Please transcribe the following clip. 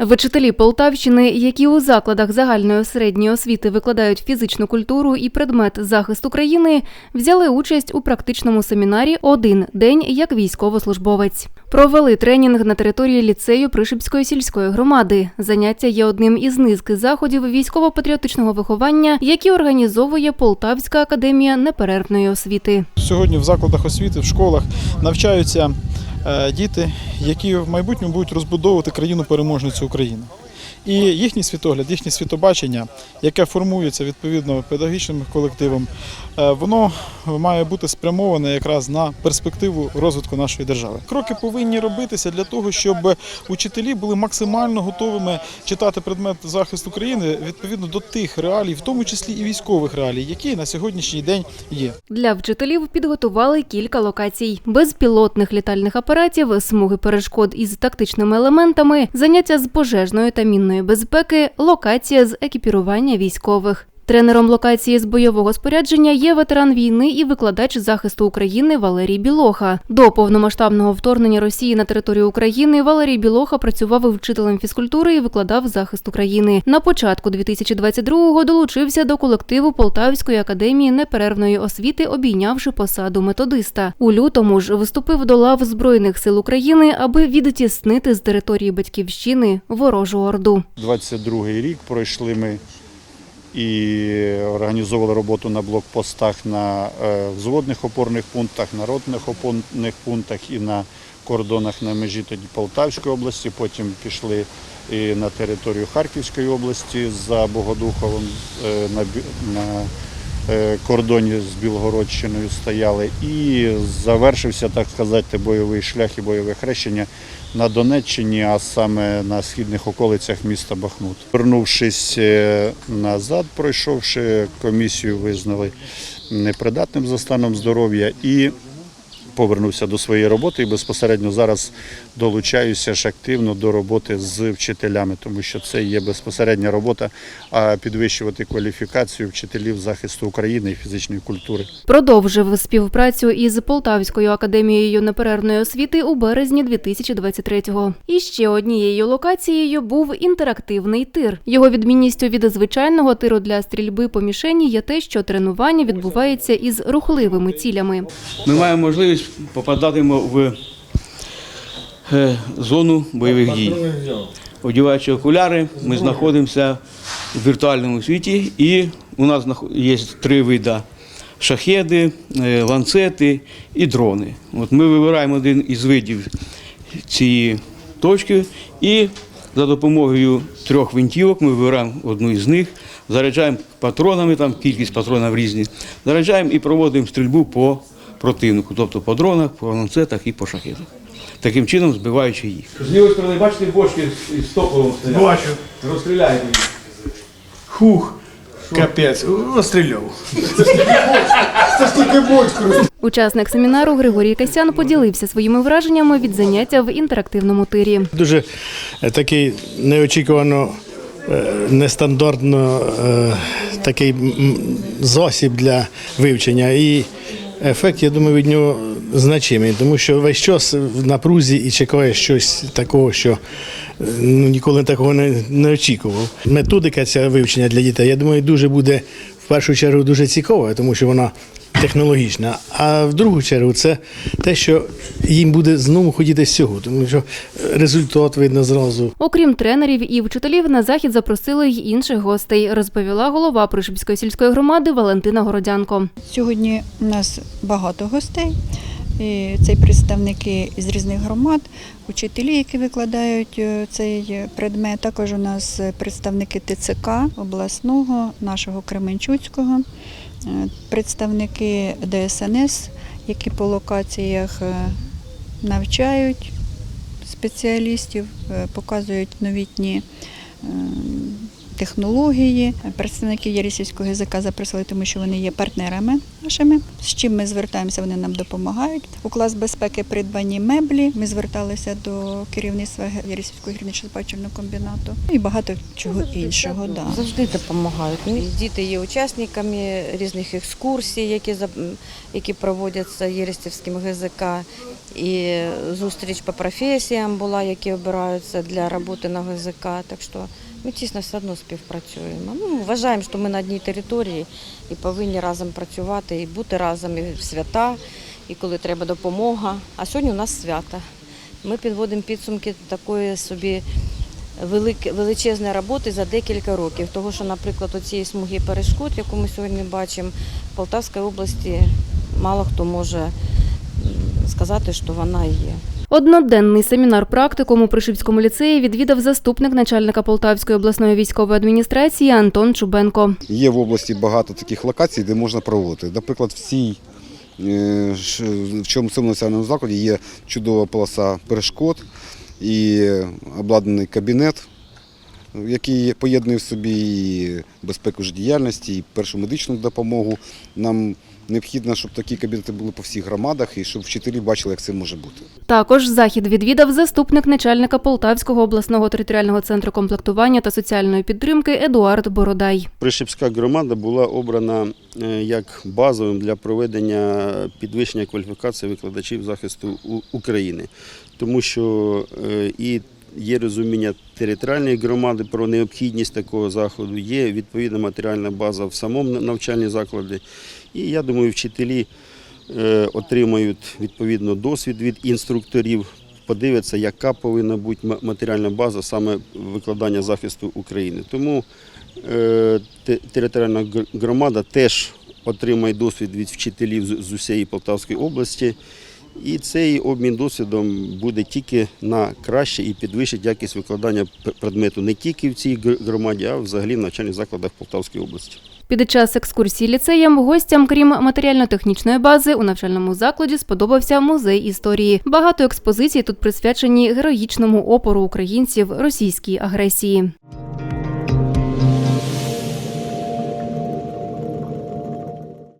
Вчителі Полтавщини, які у закладах загальної середньої освіти викладають фізичну культуру і предмет захист України, взяли участь у практичному семінарі один день як військовослужбовець. Провели тренінг на території ліцею Пришипської сільської громади. Заняття є одним із низки заходів військово-патріотичного виховання, які організовує Полтавська академія неперервної освіти. Сьогодні в закладах освіти, в школах навчаються діти, які в майбутньому будуть розбудовувати країну переможницю України. І їхній світогляд, їхнє світобачення, яке формується відповідно педагогічним колективом, е, воно має бути спрямоване якраз на перспективу розвитку нашої держави. Кроки повинні робитися для того, щоб учителі були максимально готовими читати предмет захист України відповідно до тих реалій, в тому числі і військових реалій, які на сьогоднішній день є. Для вчителів підготували кілька локацій: безпілотних літальних апаратів, смуги перешкод із тактичними елементами, заняття з пожежної та мінної безпеки, локація з екіпірування військових. Тренером локації з бойового спорядження є ветеран війни і викладач захисту України Валерій Білоха. До повномасштабного вторгнення Росії на територію України Валерій Білоха працював вчителем фізкультури і викладав захист України. На початку 2022-го долучився до колективу Полтавської академії неперервної освіти, обійнявши посаду методиста. У лютому ж виступив до лав Збройних сил України, аби відтіснити з території батьківщини ворожу орду. 22-й рік пройшли ми і організовували роботу на блокпостах на е, взводних опорних пунктах, народних опорних пунктах і на кордонах на межі тоді Полтавської області. Потім пішли і на територію Харківської області за Богодуховим е, на, кордоні з Білгородщиною стояли. І завершився, так сказати, бойовий шлях і бойове хрещення на Донеччині, а саме на східних околицях міста Бахмут. Вернувшись е, назад, пройшовши комісію, визнали непридатним за станом здоров'я і повернувся до своєї роботи і безпосередньо зараз долучаюся ж активно до роботи з вчителями, тому що це є безпосередня робота, а підвищувати кваліфікацію вчителів захисту України і фізичної культури. Продовжив співпрацю із Полтавською академією неперервної освіти у березні 2023-го. І ще однією локацією був інтерактивний тир. Його відмінністю від звичайного тиру для стрільби по мішені є те, що тренування відбувається із рухливими цілями. ми маємо можливість попадати в е, зону бойових дій. Одіваючи окуляри, ми знаходимося в віртуальному світі, і у нас є три види шахеди, е, ланцети і дрони. От ми вибираємо один із видів цієї точки і за допомогою трьох винтівок ми вибираємо одну із них, заряджаємо патронами, там кількість патронів різні, заряджаємо і проводимо стрільбу по противнику, тобто по дронах, по ланцетах і по шахедах. Таким чином збиваючи їх. З лівої сторони бачите бочки із топовим стрілянням? Бачу. Розстріляйте їх. Хух. Капець. Розстріляв. Це ж тільки бочку. Учасник семінару Григорій Касян поділився своїми враженнями від заняття в інтерактивному тирі. Дуже е, такий неочікувано, е, нестандартно е, такий засіб для вивчення. І ефект, я думаю, від нього значимий, тому що весь час в напрузі і чекає щось такого, що ну, ніколи такого не, не очікував. Методика ця вивчення для дітей, я думаю, дуже буде першу чергу дуже цікава, тому що вона технологічна. А в другу чергу це те, що їм буде знову ходіти з цього, тому що результат видно зразу. Окрім тренерів і вчителів, на захід запросили й інших гостей, розповіла голова Пришипської сільської громади Валентина Городянко. Сьогодні у нас багато гостей. Це представники з різних громад, учителі, які викладають е, цей предмет. Також у нас представники ТЦК обласного, нашого Кременчуцького, е, представники ДСНС, які по локаціях е, навчають спеціалістів, е, показують новітні е, технології. Представники Єрісівського ГЗК запросили, тому що вони є партнерами нашими. З чим ми звертаємося, вони нам допомагають. У клас безпеки придбані меблі. Ми зверталися до керівництва Єрісівського гірничо-спадщинного комбінату і багато чого іншого. Да. Завжди допомагають. Діти є учасниками різних екскурсій, які, які проводяться Єрестівським ГЗК. І зустріч по професіям була, які обираються для роботи на ГЗК. Так що ми тісно все одно співпрацюємо. Ну, вважаємо, що ми на одній території і повинні разом працювати і бути разом і в свята, і коли треба допомога. А сьогодні у нас свята. Ми підводимо підсумки такої собі величезної роботи за декілька років. Того, що, наприклад, оцієї смуги перешкод, яку ми сьогодні бачимо, в Полтавській області мало хто може сказати, що вона є. Одноденний семінар практикум у Пришипському ліцеї відвідав заступник начальника Полтавської обласної військової адміністрації Антон Чубенко. Є в області багато таких локацій, де можна проводити. Наприклад, в цій е, в чому цьому національному закладі є чудова полоса перешкод і обладнаний кабінет, який поєднує в собі і безпеку життєдіяльності, і першу медичну допомогу. Нам необхідно, щоб такі кабінети були по всіх громадах і щоб вчителі бачили, як це може бути. Також захід відвідав заступник начальника Полтавського обласного територіального центру комплектування та соціальної підтримки Едуард Бородай. Пришипська громада була обрана е, як базовим для проведення підвищення кваліфікації викладачів захисту України, тому що е, і є розуміння територіальної громади про необхідність такого заходу, є відповідна матеріальна база в самому навчальній закладі. І я думаю, вчителі е, отримають відповідно досвід від інструкторів, подивляться, яка повинна бути матеріальна база саме викладання захисту України. Тому е, територіальна громада теж отримає досвід від вчителів з усієї Полтавської області. І цей обмін досвідом буде тільки на краще і підвищить якість викладання предмету не тільки в цій громаді, а взагалі в навчальних закладах Полтавської області. Під час екскурсії ліцеєм гостям, крім матеріально-технічної бази, у навчальному закладі сподобався музей історії. Багато експозицій тут присвячені героїчному опору українців російській агресії.